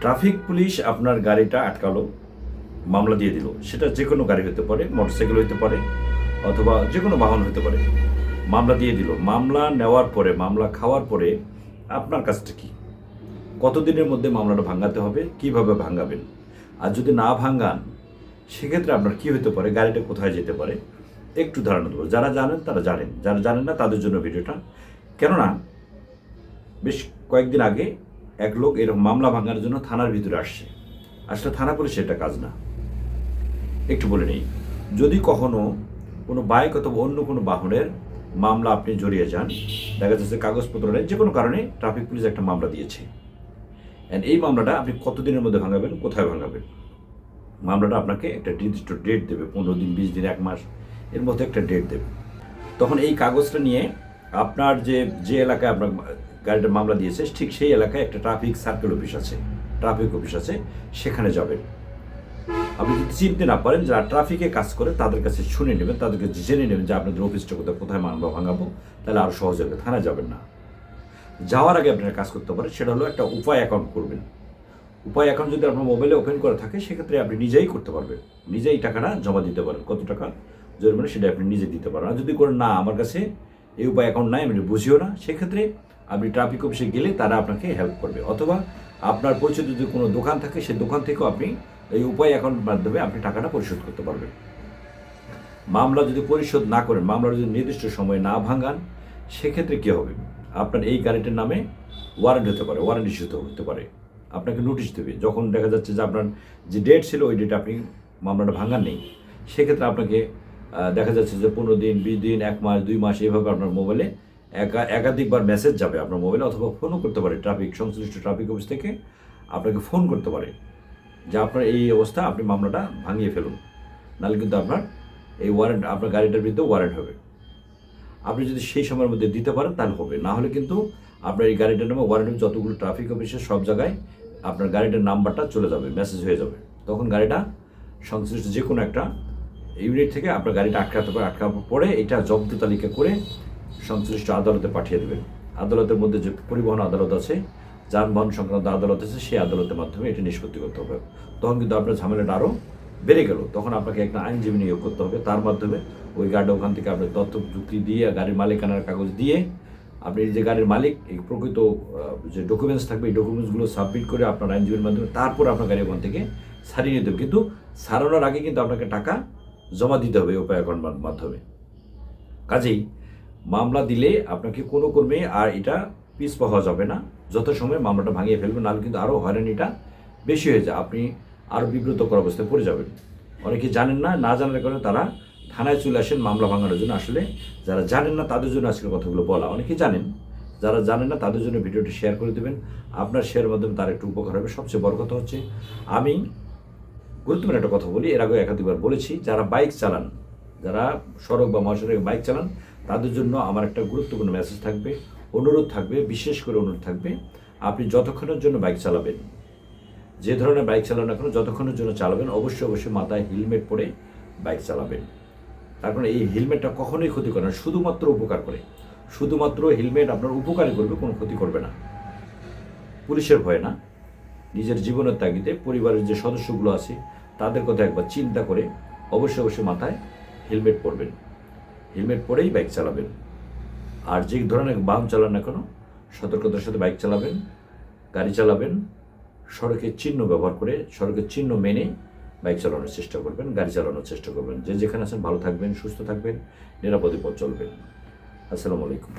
Traffic police আপনার গাড়িটা আটকালো, মামলা দিয়ে দিল। সেটা যে কোনো গাড়ি হতে পারে, মোটরসাইকেল হতে পারে, অথবা যে কোনো বাহন হতে পারে। মামলা দিয়ে দিল। মামলা নেওয়ার পরে, মামলা খাওয়ার পরে আপনার কাজটা কি? কতদিনের মধ্যে মামলাটা ভাঙাতে হবে? কীভাবে ভাঙাবেন? আর যদি না ভাঙান, সেক্ষেত্রে আপনার কি হতে পারে? গাড়িটা কোথায় যেতে পারে? একটু ধারণা দেবো। যারা জানেন, তারা জানেন। যারা জানেন না, তাদের জন্য ভিডিওটা। কেননা, বেশ কয়েকদিন আগে এক লোক এরকম মামলা ভাঙার জন্য থানার ভিতরে আসছে। আসলে থানা পুলিশ এটা কাজ না। একটু বলে নেই। যদি কখনো কোনো বাইক অথবা অন্য কোনো বাহনের মামলা আপনি জড়িয়ে যান, দেখা যাচ্ছে কাগজপত্র নেই, যে কোনো কারণে ট্রাফিক পুলিশ একটা মামলা দিয়েছে। অ্যান্ড এই মামলাটা আপনি কতদিনের মধ্যে ভাঙাবেন, কোথায় ভাঙাবেন? মামলাটা আপনাকে একটা নির্দিষ্ট ডেট দেবে, পনেরো দিন, বিশ দিন, এক মাস, এর মধ্যে একটা ডেট দেবে। তখন এই কাগজটা নিয়ে আপনার যে যে এলাকায় আপনার গাড়িটা মামলা দিয়েছে, ঠিক সেই এলাকায় একটা ট্রাফিক সার্কেল অফিস আছে ট্রাফিক অফিস আছে, সেখানে যাবেন। আপনি যদি চিনতে না পারেন, যারা ট্রাফিকে কাজ করে, তাদের কাছে শুনে নেবেন, তাদেরকে জেনে নেবেন যে আপনাদের অফিসটা কোথায় কোথায় মামলা ভাঙাবো, তাহলে আরও সহজ হবে, থানায় যাবেন না। যাওয়ার আগে আপনারা কাজ করতে পারেন, সেটা হলো একটা উপায় অ্যাকাউন্ট করবেন। উপায় অ্যাকাউন্ট যদি আপনার মোবাইলে ওপেন করা থাকে, সেক্ষেত্রে আপনি নিজেই করতে পারবেন। নিজেই টাকাটা জমা দিতে পারেন, কত টাকা? জরিমানা সেটা আপনি নিজে দিতে পারেন। আর যদি করেন না, আমার কাছে এই উপায় অ্যাকাউন্ট নাই, আমি বুঝিও না, সেক্ষেত্রে আপনি ট্রাফিক অফিসে গেলে তারা আপনাকে হেল্প করবে। অথবা আপনার পরিচিত যদি কোনো দোকান থাকে সেই দোকান থেকেও আপনি এই উপায় অ্যাকাউন্ট মাধ্যমে আপনি টাকাটা পরিশোধ করতে পারবেন। মামলা যদি পরিশোধ না করেন, মামলা যদি নির্দিষ্ট সময়ে না ভাঙান, সেক্ষেত্রে কী হবে? আপনার এই গাড়িটার নামে ওয়ারেন্ট হতে পারে ওয়ারেন্ট ইস্যু হতে পারে। আপনাকে নোটিশ দেবে। যখন দেখা যাচ্ছে যে আপনার যে ডেট ছিল, ওই ডেটে আপনি মামলাটা ভাঙান নেই, সেক্ষেত্রে আপনাকে দেখা যাচ্ছে যে পনেরো দিন, বিশ দিন, এক মাস, দুই মাস, এইভাবে আপনার মোবাইলে একা একাধিকবার মেসেজ যাবে আপনার মোবাইলে অথবা ফোনও করতে পারে। ট্রাফিক সংশ্লিষ্ট ট্রাফিক অফিস থেকে আপনাকে ফোন করতে পারে যে আপনার এই অবস্থা, আপনি মামলাটা ভাঙিয়ে ফেলুন। নাহলে কিন্তু আপনার এই ওয়ারেন্ট আপনার গাড়িটার বিরুদ্ধে ওয়ারেন্ট হবে। আপনি যদি সেই সময়ের মধ্যে দিতে পারেন, তাহলে হবে। না হলে কিন্তু আপনার এই গাড়িটার নামে ওয়ারেন্ট যতগুলো ট্রাফিক অফিসে সব জায়গায় আপনার গাড়িটার নাম্বারটা চলে যাবে মেসেজ হয়ে যাবে। তখন গাড়িটা সংশ্লিষ্ট যে কোনো একটা ইউনিট থেকে আপনার গাড়িটা আটকাতে পারে, আটকানোর পরে এটা জব্দ তালিকা করে সংশ্লিষ্ট আদালতে পাঠিয়ে দেবেন আদালতের মধ্যে যে পরিবহন আদালত আছে, যানবাহন সংক্রান্ত আদালত আছে, সেই আদালতের মাধ্যমে এটা নিষ্পত্তি করতে হবে। তখন কিন্তু আপনার ঝামেলাটা আরও বেড়ে গেল। তখন আপনাকে একটা আইনজীবী নিয়োগ করতে হবে। তার মাধ্যমে ওই গাড়ি ওখান থেকে আপনার তথ্য যুক্তি দিয়ে, গাড়ির মালিকানার কাগজ দিয়ে, আপনি যে গাড়ির মালিক, এই প্রকৃত যে ডকুমেন্টস থাকবে, এই ডকুমেন্টসগুলো সাবমিট করে আপনার আইনজীবীর মাধ্যমে তারপর আপনার গাড়ি ওখান থেকে সারিয়ে নিতে হবে। কিন্তু সারানোর আগে কিন্তু আপনাকে টাকা জমা দিতে হবে উপায় অ্যাকাউন্ট মাধ্যমে। কাজেই মামলা দিলে আপনাকে কোনো কর্মে আর এটা পিস পাওয়া যাবে না। যত সময় মামলাটা ভাঙিয়ে ফেলবেন, নাহলে কিন্তু আরও হয়রানিটা বেশি হয়ে যায়। আপনি আরও বিব্রতকর অবস্থায় পড়ে যাবেন। অনেকে জানেন না না জানার কারণে তারা থানায় চলে আসেন মামলা ভাঙানোর জন্য। আসলে যারা জানেন না, তাদের জন্য আজকের কথাগুলো বলা। অনেকে জানেন, যারা জানেন না, তাদের জন্য ভিডিওটি শেয়ার করে দেবেন। আপনার শেয়ারের মাধ্যমে তার একটু উপকার হবে। সবচেয়ে বড় কথা হচ্ছে, আমি গুরুত্বপূর্ণ একটা কথা বলি। এর আগে একাধিকবার বলেছি, যারা বাইক চালান, যারা সড়ক বা মহাসড়কে বাইক চালান তাদের জন্য আমার একটা গুরুত্বপূর্ণ মেসেজ থাকবে, অনুরোধ থাকবে, বিশেষ করে অনুরোধ থাকবে, আপনি যতক্ষণের জন্য বাইক চালাবেন, যে ধরনের বাইক চালান না কেন, যতক্ষণের জন্য চালাবেন, অবশ্যই অবশ্যই মাথায় হেলমেট পরে বাইক চালাবেন। তার কারণে এই হেলমেটটা কখনোই ক্ষতি করে না, শুধুমাত্র উপকার করে। শুধুমাত্র হেলমেট আপনার উপকারই করবে, কোনো ক্ষতি করবে না। পুলিশের ভয় না, নিজের জীবনের তাগিদে পরিবারের যে সদস্যগুলো আছে, তাদের কথা একবার চিন্তা করে অবশ্যই অবশ্যই মাথায় হেলমেট পরবেন। হেলমেট পরেই বাইক চালাবেন। আর যে ধরনের বাম চালান না কেন, সতর্কতার সাথে বাইক চালাবেন, গাড়ি চালাবেন সড়কের চিহ্ন ব্যবহার করে সড়কের চিহ্ন মেনে বাইক চালানোর চেষ্টা করবেন, গাড়ি চালানোর চেষ্টা করবেন। যে যেখানে আছেন ভালো থাকবেন, সুস্থ থাকবেন, নিরাপদে পথ চলবেন। আসসালামু আলাইকুম।